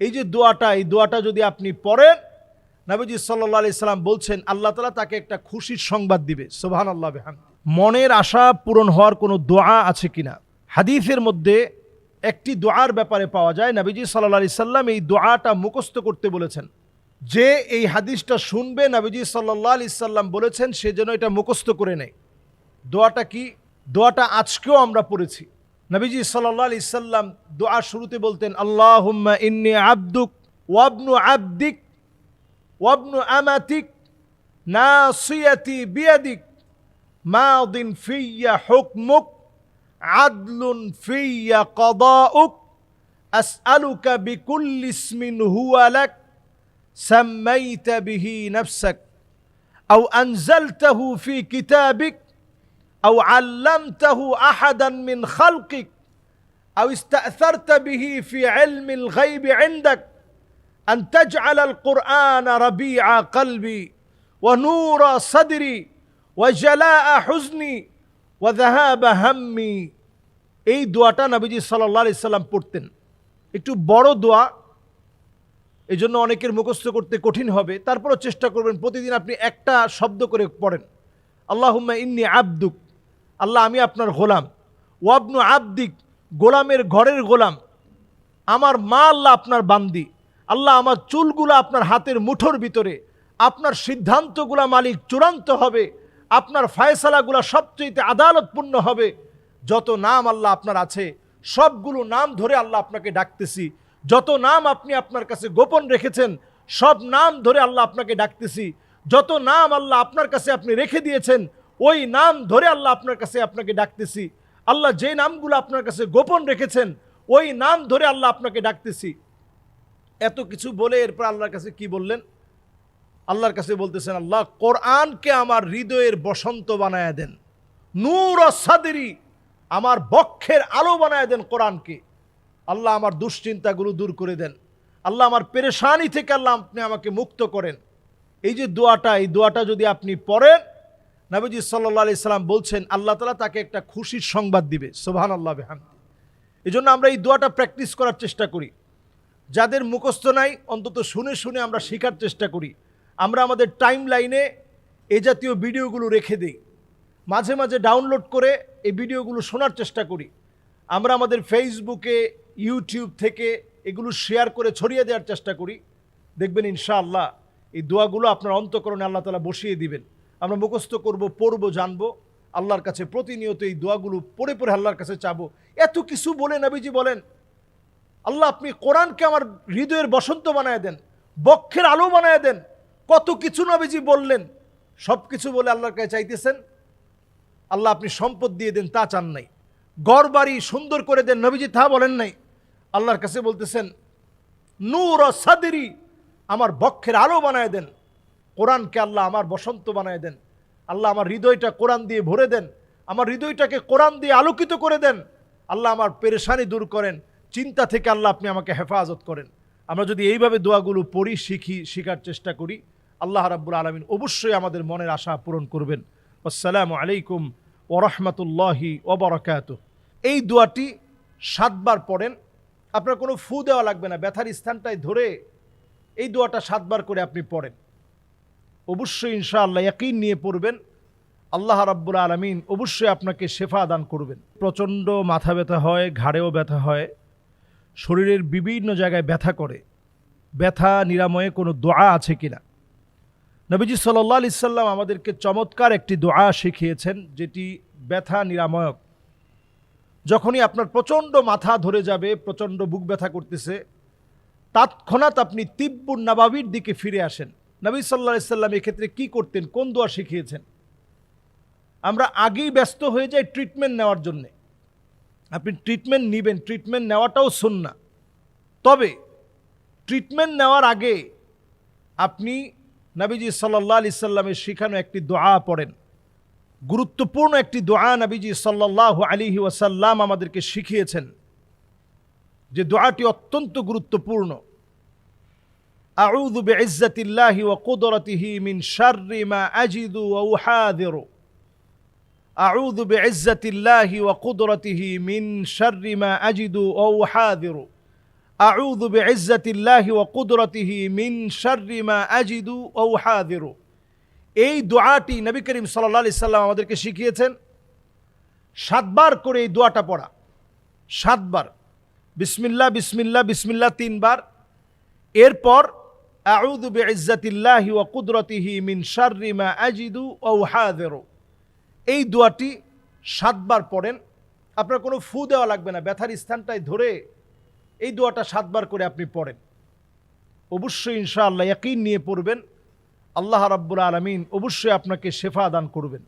এই যে দোয়াটা, এই দোয়াটা যদি আপনি পড়েন, নবীজি সাল্লাহ আলি সাল্লাম বলছেন, আল্লাহ তালা তাকে একটা খুশির সংবাদ দিবে। সোহান আল্লাহ বেহান মনের আশা পূরণ হওয়ার কোনো দোয়া আছে কিনা? হাদিফের মধ্যে একটি দোয়ার ব্যাপারে পাওয়া যায়, নবীজি সাল্লাহ আলি সাল্লাম এই দোয়াটা মুখস্থ করতে বলেছেন। যে এই হাদিসটা শুনবে, নবীজি সাল্লাহ আলি সাল্লাম বলেছেন, সে যেন এটা মুখস্থ করে নেয়। দোয়াটা কি? দোয়াটা আজকেও আমরা পড়েছি। নবীজি সাল্লাহ আলি সাল্লাম দোয়া শুরুতে বলতেন আল্লাহ ইন্নি আব্দুক ওয়াবনু আব্দিক ওয়াবনু আমাতিক নাসিয়াতি বিয়াদিক মাদিন ফিয়া হুকমুক আদলুন ফিয়া কদাউক أسألك بكل اسم هو لك سميت به نفسك أو أنزلته في كتابك আউ আল্লাম তাহু আহাদান মিন খালকিক আউ ইস্তাসারত বিহি ফি ইলমিল গাইব ইনদাক, আন তাজআল আল কুরআন রাবিআ কলবি, ওয়া নূরা সাদরি, ওয়া এই দোয়াটা নবীজি সাল্লাল্লাহু সাল্লাম পড়তেন। একটু বড় দোয়া এই জন্য অনেকের মুখস্থ করতে কঠিন হবে। তারপরও চেষ্টা করবেন, প্রতিদিন আপনি একটা শব্দ করে পড়েন। আল্লাহ ইন্নি আব্দুক আল্লাহ, আমি আপনার গোলাম। ওয়াবনু আব্দিক, গোলামের ঘরের গোলাম। আমার মা আল্লাহ আপনার বান্দি। আল্লাহ, আমার চুলগুলো আপনার হাতের মুঠোর ভিতরে। আপনার সিদ্ধান্তগুলা মালিক চূড়ান্ত হবে। আপনার ফায়সালাগুলা সবচেয়ে আদালতপূর্ণ হবে। যত নাম আল্লাহ আপনার আছে, সবগুলো নাম ধরে আল্লাহ আপনাকে ডাকতেছি। যত নাম আপনি আপনার কাছে গোপন রেখেছেন, সব নাম ধরে আল্লাহ আপনাকে ডাকতেছি। যত নাম আল্লাহ আপনার কাছে আপনি রেখে দিয়েছেন ওই নাম ধরে আল্লাহ আপনার কাছে আপনাকে ডাকতেছি। আল্লাহ যে নামগুলো আপনার কাছে গোপন রেখেছেন, ওই নাম ধরে আল্লাহ আপনাকে ডাকতেছি। এত কিছু বলে এরপর আল্লাহর কাছে কি বললেন? আল্লাহর কাছে বলতেছেন, আল্লাহ, কোরআনকে আমার হৃদয়ের বসন্ত বানায় দেন। নূর সাদেরি, আমার বক্ষের আলো বানায় দেন কোরআনকে। আল্লাহ আমার দুশ্চিন্তাগুলো দূর করে দেন। আল্লাহ আমার পেরেশানি থেকে আল্লাহ আপনি আমাকে মুক্ত করেন। এই যে দোয়াটা, এই দোয়াটা যদি আপনি পড়েন নবীজি সাল্লাহ আলি সাল্লাম বলছেন, আল্লাহ তালা তাকে একটা খুশির সংবাদ দিবে। সোহান আল্লাহ বেহান এই জন্য আমরা এই দোয়াটা প্র্যাকটিস করার চেষ্টা করি। যাদের মুখস্থ নাই, অন্তত শুনে শুনে আমরা শেখার চেষ্টা করি। আমরা আমাদের টাইম লাইনে এ জাতীয় ভিডিওগুলো রেখে দিই। মাঝে মাঝে ডাউনলোড করে এই ভিডিওগুলো শোনার চেষ্টা করি। আমরা আমাদের ফেসবুকে, ইউটিউব থেকে এগুলো শেয়ার করে ছড়িয়ে দেওয়ার চেষ্টা করি। দেখবেন ইনশাআল্লাহ এই দোয়াগুলো আপনার অন্তকরণে আল্লাহ তালা বসিয়ে দিবেন। আমরা মুখস্থ করব, পড়ব, জানব। আল্লাহর কাছে প্রতিনিয়ত এই দোয়াগুলো পড়ে পড়ে আল্লাহর কাছে চাবো। এত কিছু বলে নবীজি বলেন, আল্লাহ, আপনি কোরআনকে আমার হৃদয়ের বসন্ত বানায় দেন, বক্ষের আলো বানায় দেন। কত কিছু নবীজি বললেন, সব কিছু বলে আল্লাহর কাছে চাইতেছেন। আল্লাহ, আপনি সম্পদ দিয়ে দেন, তা চান নাই। গড় বাড়ি সুন্দর করে দেন, নবীজি তা বলেন নাই। আল্লাহর কাছে বলতেছেন, নূর সাদেরি আমার বক্ষের আলো বানায় দেন কোরআনকে আল্লাহ আমার বসন্ত বানায় দেন। আল্লাহ আমার হৃদয়টা কোরআন দিয়ে ভরে দেন। আমার হৃদয়টাকে কোরআন দিয়ে আলোকিত করে দেন। আল্লাহ আমার পেরেশানি দূর করেন। চিন্তা থেকে আল্লাহ আপনি আমাকে হেফাজত করেন। আমরা যদি এইভাবে দোয়াগুলো পড়ি, শিখি, শেখার চেষ্টা করি, আল্লাহ রাব্বুল আলমিন অবশ্যই আমাদের মনের আশা পূরণ করবেন। আসসালামু আলাইকুম ওরহমতুল্লাহি ওবরাকাত এই দোয়াটি সাতবার পড়েন। আপনার কোনো ফু দেওয়া লাগবে না, ব্যথার স্থানটায় ধরে এই দোয়াটা সাতবার করে আপনি পড়েন। অবশ্যই ইনশাআল্লাহ একই নিয়ে পড়বেন। আল্লাহ রাব্বুল আলমিন অবশ্যই আপনাকে শেফা দান করবেন। প্রচণ্ড মাথা ব্যথা হয়, ঘাড়েও ব্যথা হয়, শরীরের বিভিন্ন জায়গায় ব্যথা করে। ব্যথা নিরাময়ে কোনো দোয়া আছে কিনা? নবীজি সাল্লাহ আলি সাল্লাম আমাদেরকে চমৎকার একটি দোয়া শিখিয়েছেন, যেটি ব্যথা নিরাময়ক। যখনই আপনার প্রচণ্ড মাথা ধরে যাবে, প্রচণ্ড বুক ব্যথা করতেছে, তৎক্ষণাৎ আপনি তিব্বুর নবাবির দিকে ফিরে আসেন। নবী সাল্লাহ সাল্লাম এক্ষেত্রে কি করতেন? কোন দোয়া শিখিয়েছেন? আমরা আগেই ব্যস্ত হয়ে যাই ট্রিটমেন্ট নেওয়ার জন্যে। আপনি ট্রিটমেন্ট নেবেন ট্রিটমেন্ট নেওয়াটাও শুন না তবে ট্রিটমেন্ট নেওয়ার আগে আপনি নবীজি সাল্লাহ আলি সাল্লামের শিখানো একটি দোয়া পড়েন। গুরুত্বপূর্ণ একটি দোয়া নবীজি সাল্লাহ আলিহি ওয়াসাল্লাম আমাদেরকে শিখিয়েছেন। যে দোয়াটি অত্যন্ত গুরুত্বপূর্ণ। أعوذ بعزة الله وقدرته من شر ما أجد وأحاذر أعوذ بعزة الله وقدرته من شر ما أجد وأحاذر আউযু বিইজ্জাতিল্লাহি ওয়া কুদরতিহি মিন শাররি মা আজিদু ওয়া উহাযিরু এই দোয়াটি নবী করিম সাল্লাল্লাহু আলাইহি সাল্লাম আমাদেরকে শিখিয়েছেন সাতবার করে এই দোয়াটা পড়া সাতবার বিসমিল্লাহ বিসমিল্লাহ বিসমিল্লাহ তিনবার এরপর আউযু বিইজ্জাতিল্লাহি ওয়া কুদরতিহি মিন শাররি মা আজিদু ওয়া উহাযিরু। এই দোয়াটি সাতবার পড়েন। আপনার কোনো ফু দেওয়া লাগবে না, ব্যথার স্থানটায় ধরে এই দোয়াটা সাতবার করে আপনি পড়েন। অবশ্যই ইনশাআল্লাহ ইয়াকিন নিয়ে পড়বেন। আল্লাহ রাব্বুল আলমিন অবশ্যই আপনাকে শেফা দান করবেন।